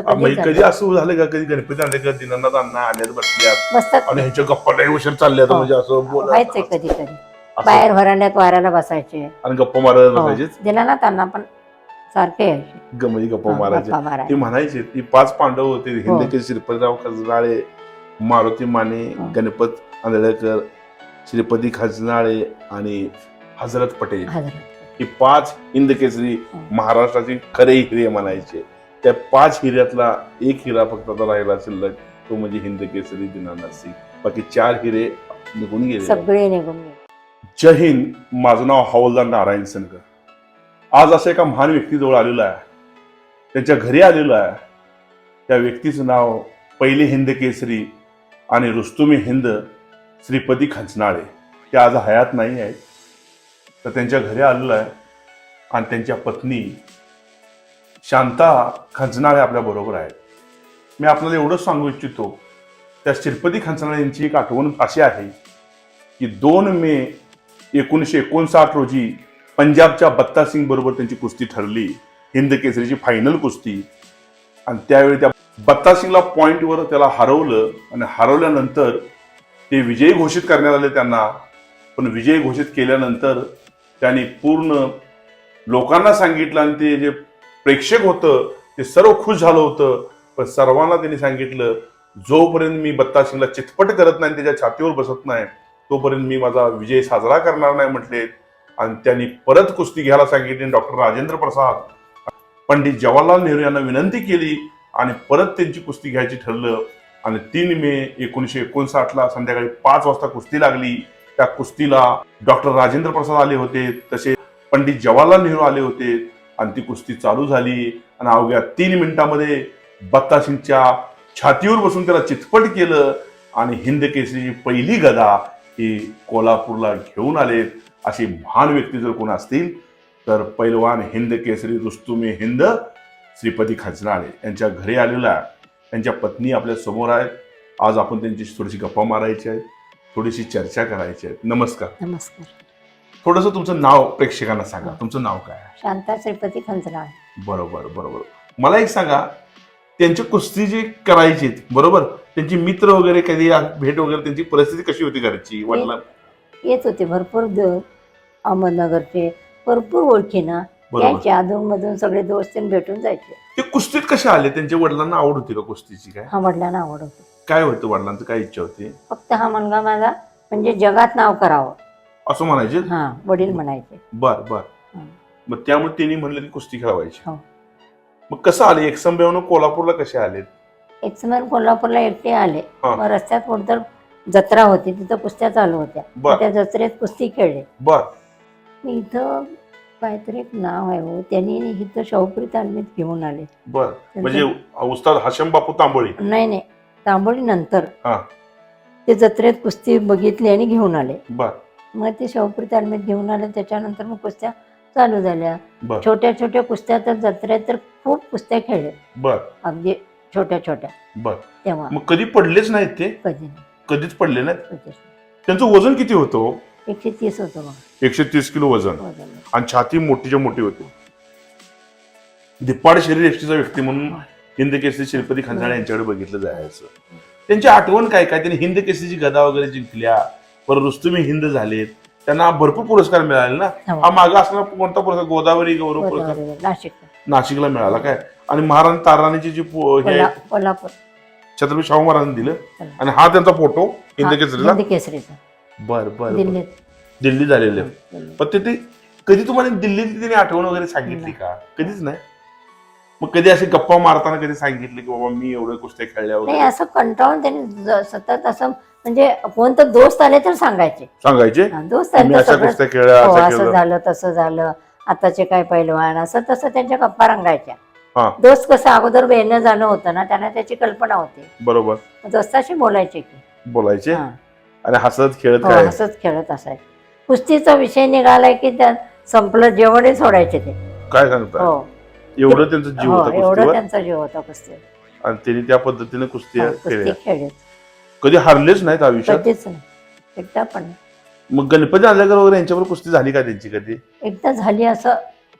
कधी असं झालं का? कधी गणपती आणले का? दिनांना अण्णा आल्यात बसल्यात. बसतात. आणि ह्याच्या गप्पा लय उशीर चालल्यात हो. म्हणजे असं बोलत व्हायचंय कधी कधी. बाहेर व्हरांड्यात वाऱ्याला बसायचे. आणि गप्पा मारत हो. बसायचे दिला त्यांना पण सारखे यायचे. ग- म्हणजे गप्पा हा, मारायचे. गप्पा ते म्हणायचे ती पाच पांडव होते. हो. हिंदके श्रीपतीराव खजनाळे मारुती माने हो. गणपत आंधळेकर श्रीपती खजनाळे आणि हजरत पटेल. हजरत ही पाच हिंद केसरी हो. महाराष्ट्राचे खरे हिरे म्हणायचे. त्या पाच हिऱ्यातला एक हिरा फक्त आता राहिला शिल्लक तो म्हणजे हिंद केसरी दिनानाथ सिंग. बाकी चार हिरे निघून गेले. सगळे निघून गेले. जय हिंद माझं नाव हवालदार नारायण सनकर. आज असं एका महान व्यक्तीजवळ आलेलो आहे. त्यांच्या घरी आलेलो आहे. त्या व्यक्तीचं नाव पहिले हिंद केसरी आणि रुस्तुमी हिंद श्रीपती खंचनाळे. ते आज हयात नाही आहेत. तर त्यांच्या घरी आलेलो आहे. आणि त्यांच्या पत्नी शांता खंचनाळे आपल्या बरोबर आहेत. मी आपल्याला एवढंच सांगू इच्छितो त्या श्रीपती खंचनाळे यांची एक आठवण अशी आहे की दोन मे एकोणीसशे एकोणसाठ रोजी पंजाबच्या बत्ता सिंग बरोबर त्यांची कुस्ती ठरली हिंद केसरीची फायनल कुस्ती. आणि त्यावेळी त्या बत्ता सिंगला पॉईंटवर त्याला हरवलं आणि हरवल्यानंतर ते विजयी घोषित करण्यात आले त्यांना. पण विजय घोषित केल्यानंतर त्यांनी पूर्ण लोकांना सांगितलं आणि ते जे प्रेक्षक होतं ते सर्व खुश झालं होतं. पण सर्वांना त्यांनी सांगितलं जोपर्यंत मी बत्ता सिंगला चितपट करत नाही त्याच्या छातीवर बसत नाही तोपर्यंत मी माझा विजय साजरा करणार नाही म्हटले. आणि त्यांनी परत कुस्ती घ्यायला सांगितली डॉक्टर राजेंद्र प्रसाद पंडित जवाहरलाल नेहरू यांना विनंती केली आणि परत त्यांची कुस्ती घ्यायची ठरलं. आणि तीन मे एकोणीसशे एकोणसाठला संध्याकाळी पाच वाजता कुस्ती लागली. त्या कुस्तीला डॉक्टर राजेंद्र प्रसाद आले होते तसे पंडित जवाहरलाल नेहरू आले होते. आणि ती कुस्ती चालू झाली. आणि अवघ्या तीन मिनिटामध्ये बत्तासिंगच्या छातीवर बसून त्याला चितपट केलं. आणि हिंद केसरीची पहिली गदा ही कोल्हापूरला घेऊन आले. अशी महान व्यक्ती जर कोण असतील तर पैलवान हिंद केसरी रुस्तुमे हिंद श्रीपती खजनाळे यांच्या घरी आलेला आहे. त्यांच्या पत्नी आपल्यासमोर आहेत. आज आपण त्यांची थोडीशी गप्पा मारायची आहेत थोडीशी चर्चा करायची आहे. नमस्कार. नमस्कार. थोडंसं तुमचं नाव प्रेक्षकांना सांगा. तुमचं नाव काय? शांता श्रीपती खंचनाळ. बरोबर बरोबर. मला एक सांगा त्यांची कुस्ती जी करायची बरोबर? त्यांची मित्र वगैरे कधी भेट वगैरे त्यांची परिस्थिती कशी होती घरची वडिला? येत होते भरपूर अहमदनगरचे भरपूर ओळखी ना. यायचे अधून सगळे दोस्त भेटून जायचे. ते कुस्तीत कसे आले? त्यांच्या वडिलांना आवड होती का कुस्तीची काय? हा वडिलांना आवड होती. काय होतं वडिलांचं? काय इच्छा होती? फक्त हा मुलगा माझा म्हणजे जगात नाव करावं. असं म्हणायचे? हा वडील म्हणायचे. बर बर. हं. मग त्यामुळे त्यांनी म्हणलं की कुस्ती खेळवायची. हो. मग कसं आले? एकसंभ्यावरून कोल्हापूरला कसे आले? एक कोल्हापूरला एकटे आले. हा. मग रस्त्यात कुठतर जत्रा होती तिथं कुस्त्या चालू होत्या. बर. त्या जत्रेत कुस्ती खेळले. बर. मी इथं काहीतरी एक नाव आहे हो. त्यांनी इथं शाहूपुरी तालमीत घेऊन आले. बर. म्हणजे उस्ताद हशम बापू तांबोळी. नाही नाही. तांबोळी नंतर. हा. ते जत्रेत कुस्ती बघितली आणि घेऊन आले. बर. मग ते शाहूपुरी तालमीत घेऊन आले त्याच्यानंतर मग कुस्त्या चालू झाल्या. बर. छोट्या छोट्या कुस्त्या तर जत्रेत तर खूप कुस्त्या खेळले बर. अगदी छोट्या छोट्या. बर. तेव्हा. मग कधी पडलेच नाहीत ते? कधी नाही, कधीच पडले नाहीत? कधीच नाही. त्यांचं वजन किती होतं हो? एकशे तीस होतं एकशे तीस किलो वजन. वजन. आणि छाती मोठीच्या मोठी होती. धिप्पाड शरीर एसटीचा व्यक्ती म्हणून हिंद केसरी श्रीपती खंडाळे यांच्याकडे बघितलं जायचं. त्यांची आठवण काय काय? त्यांनी हिंद केसरीची गदा वगैरे जिंकल्या. परत रुस्तुमी हिंद झालेत. त्यांना भरपूर पुरस्कार मिळाले ना? हो. हा मागा असणारा कोणता पुरस्कार? गोदावरी गौरव पुरस्कार. नाशिक नाशिकला मिळाला काय? आणि महाराज ताराणीची जी पो- हे कोल्हा- कोल्हापूर. छत्रपती शाहू महाराजांनी दिलं. चला. आणि हा त्यांचा फोटो हिंद हा, केसरीला हिंदी केसरीचा. बर बर बर. दिल्लीत. दिल्ली झालेले. दिल्लीत. पण ते ते कधी तुम्हाला दिल्लीत त्यांनी आठवण वगैरे सांगितली का? कधीच नाही? मग कधी असे गप्पा मारताना कधी सांगितले की बाबा मी एवढं कुस्त्या खेळल्या नाही वगैरे? असं कंटाळून त्यांनी ज- सतत असं म्हणजे कोणतं दोस्त आले तर सांगायचे. सांगायचे? दोस्त आले तर अशा हो, असं असं केलं झालं तसं झालं. आताचे काय पैलवान असं तसं त्यांच्या गप्पा रंगायच्या. हा. दोस्त कसं अगोदर येणं जाणं होतं ना त्यांना त्याची कल्पना होती. बरोबर. दोस्ताशी बोलायचे की. बोलायचे? हा. आणि हसत खेळत हो, काय? असंच खेळत असायचे. कुस्तीचा विषय निघालाय की त्यात संपलं जेवणही सोडायचे ते. काय सांगता हो. एवढं त्यांचं जीव हो होता एवढं कुस्तीवर? त्यांचा जीव होता कुस्ती आणि त्यांनी त्या पद्धतीने कुस्ती हा, खेळले. कधी हारलेच नाहीत आयुष्यात कधीच नाही. एकदा पण नाही. मग गणपती आल्याकर वगैरे यांच्यावर कुस्ती झाली का त्यांची कधी? एकदा झाली असं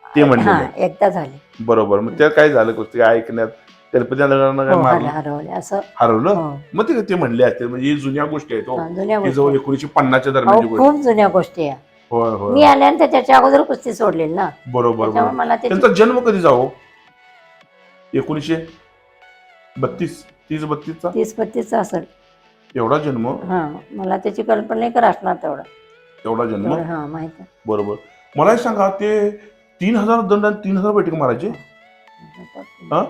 ते म्हणलेलं. हा एकदा झाली. बरोबर. मग त्यात काय झालं कुस्ती? ऐकण्यात? गणपती आल्यानं काय हो, मारलं? हरवले. असं हरवलं? हो. मग ते ते म्हणले असते. म्हणजे ही जुन्या गोष्टी आहेत हो. हा, जुन्या ही जवळ गोष्टी. एकोणीशे पन्नासच्या अहो, दरम्यानची गोष्ट. खूप जुन्या गोष्टी आहे. होय मी होय आल्यानंतर त्याच्या अगोदर कुस्ती सोडलेली ना. बरोबर मला त्याची त्यांचा जन्म कधी जाओ एकोणीशे बत्तीस तीस बत्तीसचा? तीस पत्तीसचा असेल एवढा जन्म? हा मला त्याची कल्पना नाही का असणार तेवढं. एवढा जन्म? तेवढं हा माहीत आहे. बरोबर. मला एक सांगा ते तीन हजार दंड आणि तीन हजार बैठक मारायचे? हा?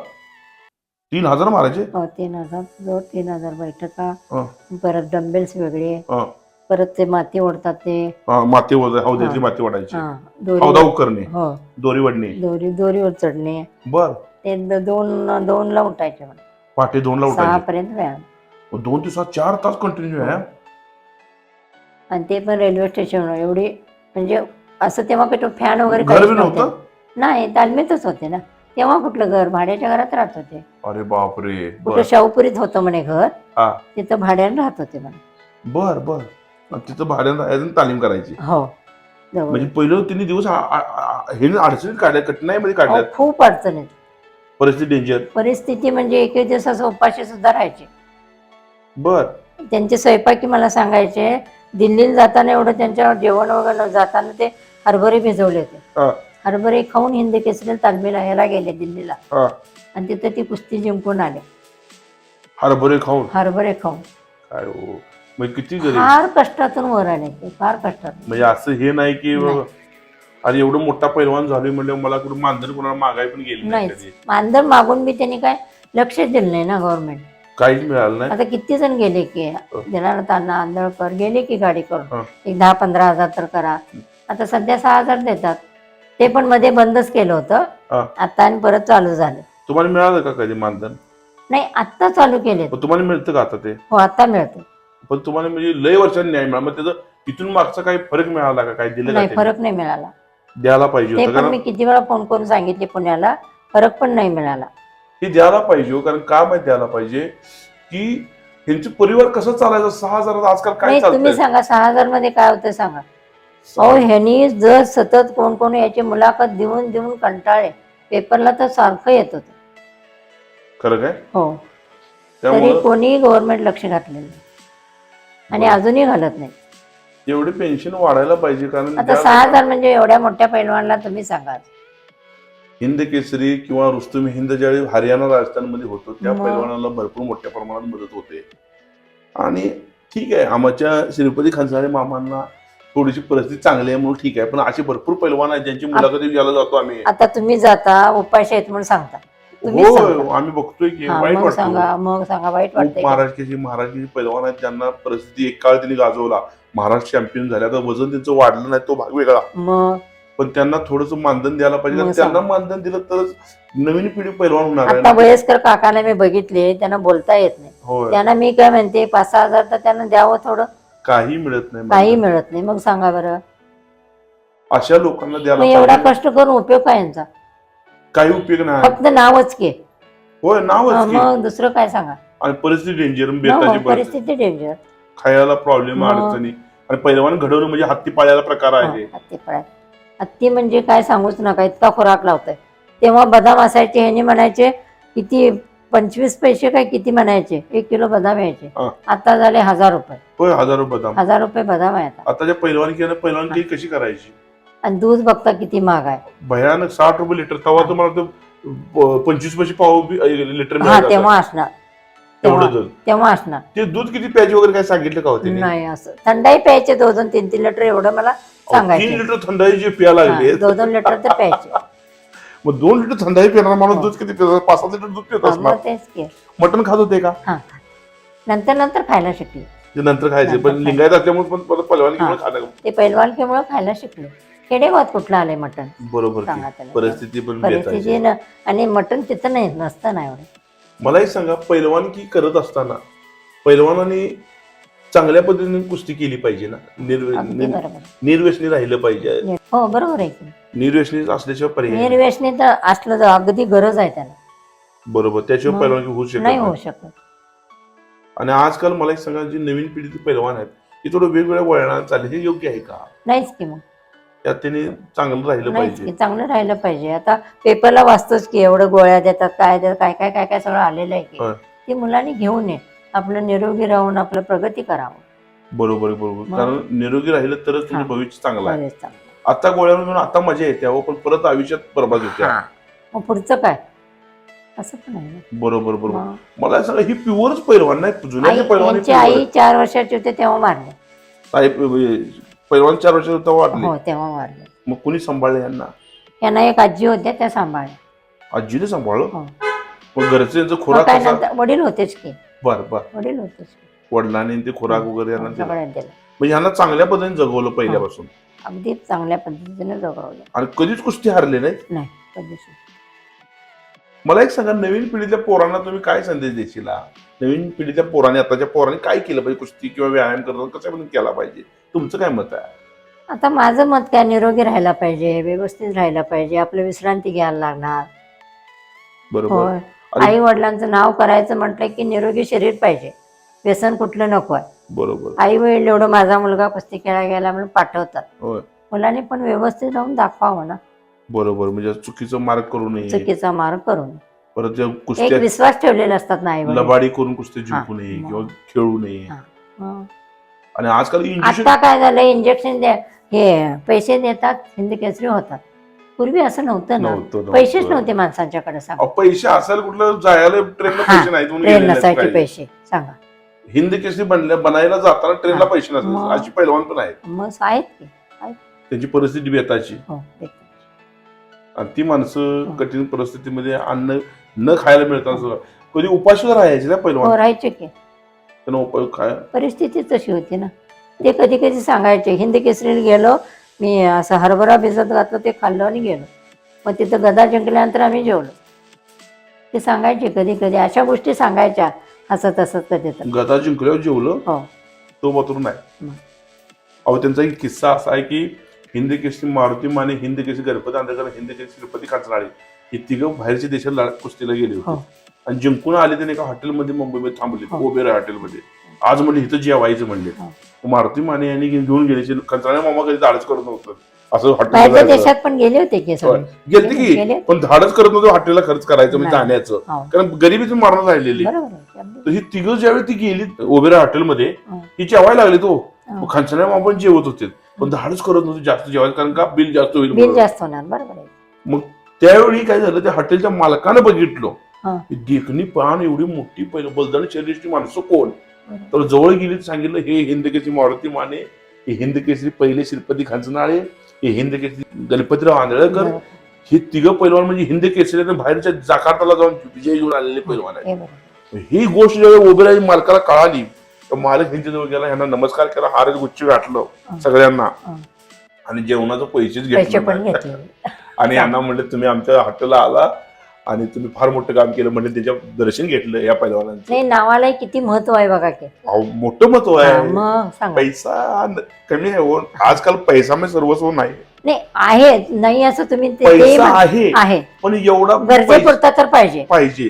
तीन हजार मारायचे? हो तीन हजार जवळ तीन हजार बैठका हा, परत डंबेल्स वेगळे हा, परत ते माती ओढतात ते. हा, माती हौद्यातली हा. माती वाढायची हा हौदा दोरी उकरणे. हो. दोरी वडणे दोरी दोरीवर चढणे बर. ते द- दोन दोन ला उठायचे मला. पहाटे दोनला सहा उठायचे. पर्यंत व्यायाम. मग दोन दिवसात चार तास कंटिन्यू आहे आणि ते पण रेल्वे स्टेशनवर एवढी म्हणजे असं तेव्हा कुठं फॅन वगैरे घर काहीच बी नव्हते. नव्हतं? नाही तालमीतच होते ना. तेव्हा कुठलं घर? भाड्याच्या घरात राहत होते. अरे बापरे कुठं बर. शाहूपुरीत होतं म्हणे घर हा. तिथं भाड्याने राहत होते म्हणे. बर बर. तिथं भाड्यानं राहायचं आणि तालीम करायची. हो. जवळ म्हणजे पहिलं तिन्ही दिवस आ- आ- आ- हे अडचणीत काढल्या कठीणाईमध्ये अहो, काढल्यात. खूप अडचणीत. परिस्थिती डेंजर परिस्थिती म्हणजे एक एक दिवस असं उपाशी सुद्धा राहायचे. बर. त्यांचे स्वयंपाकी मला सांगायचे दिल्लीला जाताना एवढं त्यांच्या जेवण वगैरे जाताना ते हरभरे भिजवले होते. हरभरे खाऊन हिंद केसरी तालमीला ह्याला गेले दिल्लीला. आणि तिथे ती कुस्ती जिंकून आले. हरभरे खाऊन? हरभरे खाऊन. काय हो? किती फार कष्टातून वर आले ते फार कष्टातून. म्हणजे असं हे नाही की. अरे एवढं मोठा पैलवान झालोय म्हणजे मला कुठं मानधन कोणाला मागाय पण गेली नाही मानधन मागून बी त्यांनी काय लक्षच दिलं नाही ना गव्हर्नमेंट काहीच मिळालं नाही. आता किती जण गेले की दिनानाथ ताना आंधळकर गेले की गाडी. करून? एक दहा पंधरा हजार तर करा. आता सध्या सहा हजार देतात. ते पण मध्ये बंदच केलं होतं. आता आणि परत चालू झालं. तुम्हाला मिळालं का कधी मानधन? नाही आत्ता चालू केले तुम्हाला मिळतं का आता ते? हो आता मिळते. पण तुम्हाला म्हणजे लय वर्षांनी न्याय मिळाला. मग त्याचं इथून मागचा काही फरक मिळाला का? काय दिलं नाही? फरक नाही मिळाला. द्यायला पाहिजे होतं मी किती वेळा फोन करून सांगितले पुण्याला. फरक पण नाही मिळाला. हे द्यायला पाहिजे हो, कारण का माहिती द्यायला पाहिजे? की ह्यांचे परिवार कसं चालायचं? सहा हजारात आजकाल काय नाही तुम्ही चालतंय? सांगा सहा हजारमध्ये काय होतं सांगा? अहो ह्यांनी जर सतत कोण कोण याची मुलाखत देऊन देऊन कंटाळे पेपरला तर सारखं येत होतं. खरं काय? हो. तरी त्यामुळे कोणी गव्हर्नमेंट लक्ष घातलेलं नाही. आणि. अजूनही घालत नाही. एवढी पेन्शन वाढायला पाहिजे कारण आता सहा हजार म्हणजे एवढ्या मोठ्या पैलवानला तुम्ही सांगा. हिंद केसरी किंवा रुस्तुम हिंद ज्यावेळी हरियाणा राजस्थानमध्ये होतो त्या. पैलवानाला भरपूर मोठ्या प्रमाणात मदत होते. आणि ठीक आहे आमच्या श्रीपती खंसाळे मामांना थोडीशी परिस्थिती चांगली आहे म्हणून ठीक आहे पण असे भरपूर पैलवान आहेत ज्यांची मुलाखती घ्यायला जातो आम्ही. आता तुम्ही जाता उपाशी आहेत म्हणून सांगता. हो. आम्ही बघतोय की वाईट वाटतं. सांगा मग सांगा वाईट का? महाराष्ट्राची महाराष्ट्राची पैलवान आहेत ज्यांना परिस्थिती एक काळ त्यांनी गाजवला. महाराष्ट्र चॅम्पियन झाल्या तर वजन त्यांचं वाढलं नाही तो भाग वेगळा. मग? पण त्यांना थोडस मानधन द्यायला पाहिजे. मग कारण त्यांना सांगा. मानधन दिलं तरच नवीन पिढी पैलवान होणार आहे आता ना. वयस्कर काकाला मी बघितले त्यांना बोलता येत नाही. होय. त्यांना मी काय म्हणते पाच सहा हजार तर त्यांना द्यावं थोडं. काही मिळत नाही काही मिळत नाही. मग सांगा बरं. अशा लोकांना मग द्यायला एवढा पाहिजे. कष्ट करून उपयोग काय यांचा? काही उपयोग नाही. फक्त नावच के. होय नावच की. मग दुसरं काय सांगा? आणि परिस्थिती डेंजर हो, बेताची परिस्थिती. परिस्थिती डेंजर खायला प्रॉब्लेम मग. अडचणी. आणि पैलवान घडवणं म्हणजे हत्ती पाळायला प्रकार आहे. हत्ती पळाय हत्ती म्हणजे काय सांगूच नका इतका खुराक लावतोय. तेव्हा बदाम असायचे ह्याने म्हणायचे किती पंचवीस पैसे काय किती म्हणायचे? एक किलो बदाम यायचे. हा. आता झाले हजार रुपये. होय हजारो बदाम. हजार रुपये बदाम आहे आता. आताच्या पैलवान केलं पैलवान कशी करायची? आणि दूध बघता किती महाग आहे. भयानक साठ रुपये लिटर तेव्हा तुम्हाला ते पंचवीस पैसे पाव बी- अ, लिटर हा तेव्हा असणार. तेवढं तेव्हा दूध. तेव्हा असणार. ते दूध किती प्यायचे वगैरे काय सांगितलं का होते नाही असं. थंडाई प्यायचे दोन दोन तीन तीन लिटर एवढं मला तीन सांगायचे. लिटर थंडाई जे प्या लागले हा, दोन दोन लिटर तर प्यायचे. मग दोन लिटर थंडाई पिणार माणूस हो. दूध किती पितात पाच सात लिटर दूध पित हा, असणार. मग तेच की. मटण खात होते का? हा नंतर नंतर खायला शिकले. ते नंतर खायचे पण. लिंगायत असल्यामुळे पण परत पैलवान हा. खाणं. ते पैलवानकीमुळे खायला शिकले. खेडेगावात कुठलं आलंय मटण? बरोबर की. सांगा त्याला. परिस्थिती पण परिस्थिती. न आणि मटण तिथं नाही नसतं ना एवढं. मला एक सांगा पैलवानकी करत असताना पैलवानाने चांगल्या पद्धतीने कुस्ती केली पाहिजे ना? निर्वे- निर्व्यसनी राहिलं पाहिजे. हो बरोबर आहे की. निर्व्यसनी असल्याशिवाय पर्याय नाही. निर्वेशनी तर असलं तर अगदी गरज आहे त्याला. बरोबर त्याशिवाय मग पैलवानकी होऊ शकत नाही नाही. होऊ शकत. आणि आजकाल मला एक सांगा जी नवीन पिढीचे पैलवान आहेत ती थोडं वेगवेगळ्या वळणात चालले. हे योग्य आहे का? नाहीच की मग. त्यात त्यांनी चांगलं राहिलं नाहीच पाहिजे. चांगलं राहिलं पाहिजे. आता पेपरला वाचतोच की एवढं गोळ्या देतात काय देतात काय काय काय काय सगळं आलेलं आहे होय. की ते मुलांनी घेऊन ये. आपलं निरोगी राहून आपलं प्रगती करावं. बरोबर आहे, बरोबर. मग? कारण निरोगी राहिलं तरच हा. भविष्य चांगलं आहे. बरेच चांगलं. आता गोळ्या घेऊन आता मजा येते अहो, पण परत आयुष्यात बरबाद होते हा. मग पुढचं काय? असं पण आहे ना. बरोबर बरोबर. मग? मला सांगा ही प्युअरच पैलवान नाही आई पैलवान यांची आई चार वर्षाची होते तेव्हा मारले. पैलवान चार वर्ष होता वाटले हो तेव्हा मारले मग कुणी सांभाळलं यांना? यांना एक आजी होत्या त्या सांभाळल्या. आजीने सांभाळलं? हो. मग घरचे यांचं मग खुराक काय कसा? नंतर वडील होतेच की. बर बर. वडील होतेच की. वडिलांनी ते खुराक वगैरे यांना दिला. सगळ्यांना दिलं. म्हणजे यांना चांगल्या पद्धतीने जगवलं पहिल्यापासून? अगदी चांगल्या पद्धतीने जगवलं. आणि कधीच कुस्ती हारले नाही नाही कधीच मला एक सांगा नवीन पिढीतल्या पोरांना तुम्ही काय संदेश देशील? नवीन पिढीतल्या पोरांनी आताच्या पोरांनी काय केलं पाहिजे? कुस्ती किंवा व्यायाम करताना कशा पद्धतीने केला पाहिजे? तुमचं काय मत आहे? आता माझं मत काय निरोगी राहायला पाहिजे व्यवस्थित राहायला पाहिजे आपलं विश्रांती घ्यायला लागणार. बरोबर. होय. आई वडिलांचं नाव करायचं म्हटलं की निरोगी शरीर पाहिजे. व्यसन कुठलं नको आहे. बरोबर. आई वडील एवढं माझा मुलगा कुस्ती खेळायला गेला म्हणून पाठवतात. होय. मुलांनी पण व्यवस्थित राहून दाखवावं ना. बरोबर म्हणजे चुकीचं मार्ग करू नये चुकीचा मार्ग करून परत त्या एक कुस्त्या विश्वास ठेवलेले असतात ना आई लबाडी करून कुस्ती जिंकू हा. नये मग. किंवा खेळू नये हा. आणि आजकाल इंजेक्शन आता काय झालं इंजेक्शन द्या हे पैसे देतात हिंद केसरी होतात पूर्वी असं नव्हतं ना नव्हतं नव्हतं. पैसेच नव्हते माणसांच्याकडे सांगा अहो, पैसे असेल कुठलं जायला ट्रेनला हा, पैसे नाहीत म्हणून ट्रेन गेलेले नसायचे पैसे सांगा. हिंद केसरी बनल्या बनायला जाताना ट्रेनला हा. पैसे नसतात मग. अशी पैलवान पण आहेत मग आहेत की त्यांची परिस्थिती बेताची हो. आणि ती माणसं. कठीण परिस्थितीमध्ये अन्न न खायला सुद्धा कधी उपाशी राहायचे ना पैलवान. हो राहायचे की. त्यांना उपाय खाय परिस्थिती तशी होती ना. ते कधी कधी सांगायचे हिंद केसरीला गेलो मी असं हरभरा भिजत घातलं ते खाल्लं आणि गेलो. मग तिथं गदा जिंकल्यानंतर आम्ही जेवलो. ते सांगायचे कधी कधी अशा गोष्टी सांगायच्या असं तसं कधी तर गदा जिंकल्यावर जेवलं हो. तो मात्र नाही. अहो त्यांचा एक किस्सा असा आहे की हिंद केसरी मारुती माने हिंद केसरी गणपती आंबेडकर हिंद केसरी श्रीपती काचनाळे हे तिघं बाहेरच्या देशात लढ- कुस्तीला गेले हो. होते आणि जिंकून आले त्यांनी एका हॉटेलमध्ये मुंबईमध्ये थांबले. हो. ओबेरा हॉटेलमध्ये. आज म्हणले इथं जेवायचं म्हणले. हो. मारुती माने यांनी घेऊन गेले. कंत्राणे मामा कधी धाडच करत नव्हतं. असं हॉटेल देशात पण गेले होते गेलते की. गेले. पण धाडच करत नव्हतं हॉटेलला खर्च करायचं म्हणजे. जाण्याचं. हो. कारण गरिबीतून मारून राहिलेली ही तिघं ज्यावेळी ती गेली ओबेरा हॉटेलमध्ये हो. ही जेवायला लागली तो हो. खानसाने मामा पण जेवत होते पण धाडच करत नव्हते जास्त जेवायला कारण का बिल जास्त होईल बिल म्हणून. जास्त होणार बरोबर आहे त्यावेळी काय झालं त्या हॉटेलच्या मालकानं बघितलं हा. देखणी पान एवढी मोठी पहिलं बलदान शरीरची माणसं कोण बरोबर. तर जवळ गेली तर सांगितलं हे हिंद केसरी मारुती माने हे हिंद केसरी पहिले श्रीपती खांचनाळे हे हिंद केसरी गणपतीराव आंधळकर बरोबर. हे तिघं पैलवान म्हणजे हिंद केसरी आणि बाहेरच्या जाकार्ताला जाऊन विजय घेऊन आलेले पैलवान आहेत हे बरोबर. ही गोष्ट ज्यावेळी ओबेराई मालकाला कळाली तर मालक ह्यांच्या जवळ गेला ह्यांना नमस्कार केला हारच गुच्छ हा. सगळ्यांना. आणि जेवणाचं पैसेच पैसे घेतले. आणि यांना म्हणले तुम्ही आमच्या हॉटेलला आला आणि तुम्ही फार मोठं काम केलं म्हणजे त्याच्या दर्शन घेतलं या नाही नावाला किती महत्त्व आहे बघा की. मोठं महत्त्व आहे. पैसा कमी आहे हो. आजकाल पैसा मी सर्वस्व नाही. नाही आहे. नाही असं तुम्ही आहे. पण एवढा गरजेपुरता तर पाहिजे. पाहिजे.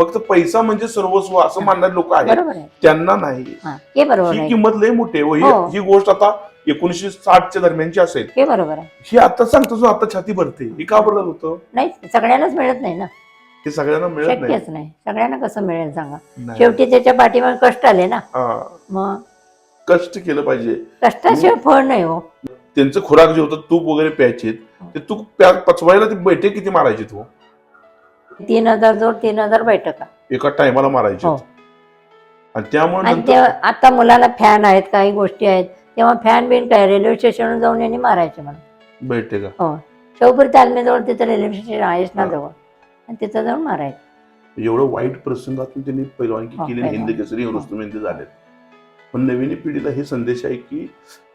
फक्त पैसा म्हणजे सर्वस्व असं मानणारे लोक आहेत. त्यांना नाही. हा हे बरोबर ही किंमत लय मोठी ही- हो. ही गोष्ट आता एकोणीसशे साठच्या दरम्यानची असेल. हे बरोबर आहे. ही आता सांगतो जो आता छाती भरते. ही का बरं होतं? नाही सगळ्यांनाच मिळत नाही ना. हे सगळ्यांना मिळत नाही. शक्यच नाही. सगळ्यांना कसं मिळेल सांगा. शेवटी त्याच्या पाठीमागे कष्ट आले ना. हा, मग? कष्ट केलं पाहिजे. कष्टाशिवाय फळ नाही हो. त्यांचं खुराक जे होतं तूप वगैरे प्यायचे ते तूप पचवायला ते बैठे किती मारायचे तू तीन हजार जोड तीन हजार बैठका एका टायमाला मारायचे. हो. आणि त्यामुळे आणि नंतर आता मुलाला फॅन आहेत काही गोष्टी आहेत. तेव्हा फॅन बिन काय? रेल्वे स्टेशनवर जाऊन यांनी मारायचे म्हणून बैठे का? हो. शिवपुरी तालमीजवळ तिथं रेल्वे स्टेशन आहेच ना हा. जवळ. आणि तिथं जाऊन मारायचं. एवढं वाईट प्रसंगातून त्यांनी पैलवानकी हो, केली पैलवान. हिंद केसरी हो. झाले पण नवीन पिढीला हे संदेश आहे की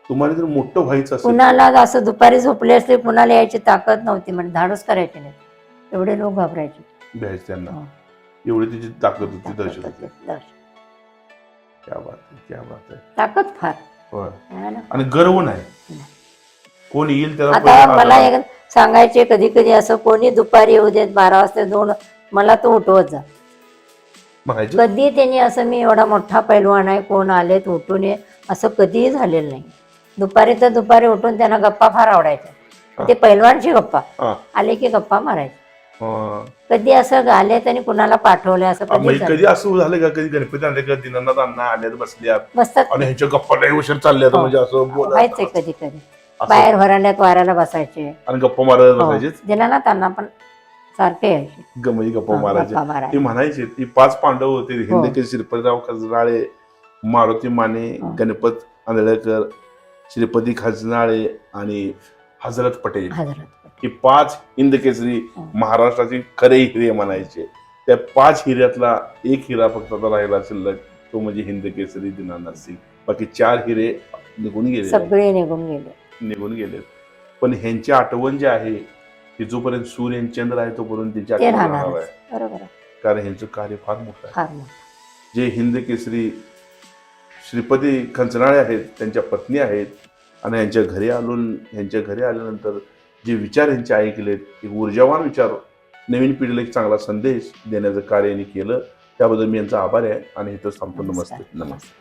तुम्हाला जर मोठं व्हायचं असेल कुणाला असं दुपारी झोपले असले कुणाला यायची ताकद नव्हती म्हणजे धाडस करायचे नाही. एवढे लोक घाबरायचे. भ्यायचं त्यांना हो. एवढी त्याची ताकद होती दर्शक. क्या बात आहे क्या बात आहे ताकद फार होय. है ना? आणि गर्व नाही. कोण येईल त्याला आता पहिला मला. एक सांगायचे कधी कधी असं कोणी दुपारी येऊ देत बारा वाजता दोन मला तो उठवत जा म्हणायचं कधी त्यांनी असं मी एवढा मोठा पैलवान आहे कोण आलेत उठून ये असं कधीही झालेलं नाही दुपारी तर दुपारी उठून त्यांना गप्पा फार आवडायच्या ते पैलवानची गप्पा हा. आले की गप्पा मारायचे. कधी असं आले त्यांनी कुणाला पाठवले असं कधी म्हणजे असं झालं का? कधी गणपती आणले का? दिनानाथ अण्णा आल्यात बसल्यात. बसतात आणि ह्यांच्या गप्पा लय उशीर चालल्यात हो. म्हणजे असं बोलत व्हायचंय कधी कधी. असं. बाहेर व्हरांड्यात वाऱ्याला बसायचे. आणि गप्पा मारत हो. बसायचे दिनानाथांना पण सारखे यायचे. गमई गप्पा हा, मारायचे. गप्पा ती मारायचे म्हणायची ती पाच पांडव होते. हो. हिंदके श्रीपतीराव खजनाळे मारुती माने हो. गणपत आंधळेकर श्रीपती खजनाळे आणि हजरत पटेल. हजरत ही पाच हिंद केसरी हो. महाराष्ट्राचे खरे हिरे म्हणायचे. त्या पाच हिऱ्यातला एक हिरा फक्त आता राहिला शिल्लक तो म्हणजे हिंद केसरी दिनानाथ सिंग. बाकी चार हिरे निघून गेले. सगळे निघून गेले. निघून गेले. पण ह्यांची आठवण जी आहे ती जोपर्यंत सूर्य आणि चंद्र आहे तोपर्यंत त्यांची ते आठवण राहणार राहणार आहे बरोबर आहे. कारण ह्यांचं कार्य फार मोठं आहे. जे हिंद केसरी श्रीपती खंचनाळे आहेत त्यांच्या पत्नी आहेत आणि यांच्या घरी आलून यांच्या घरी आल्यानंतर जे विचार यांचे ऐकलेत एक ऊर्जावान विचार नवीन पिढीला एक चांगला संदेश देण्याचं कार्य यांनी केलं. त्याबद्दल मी यांचा आभार आहे आणि इथं संपूर्ण नमस्ते नमस्ते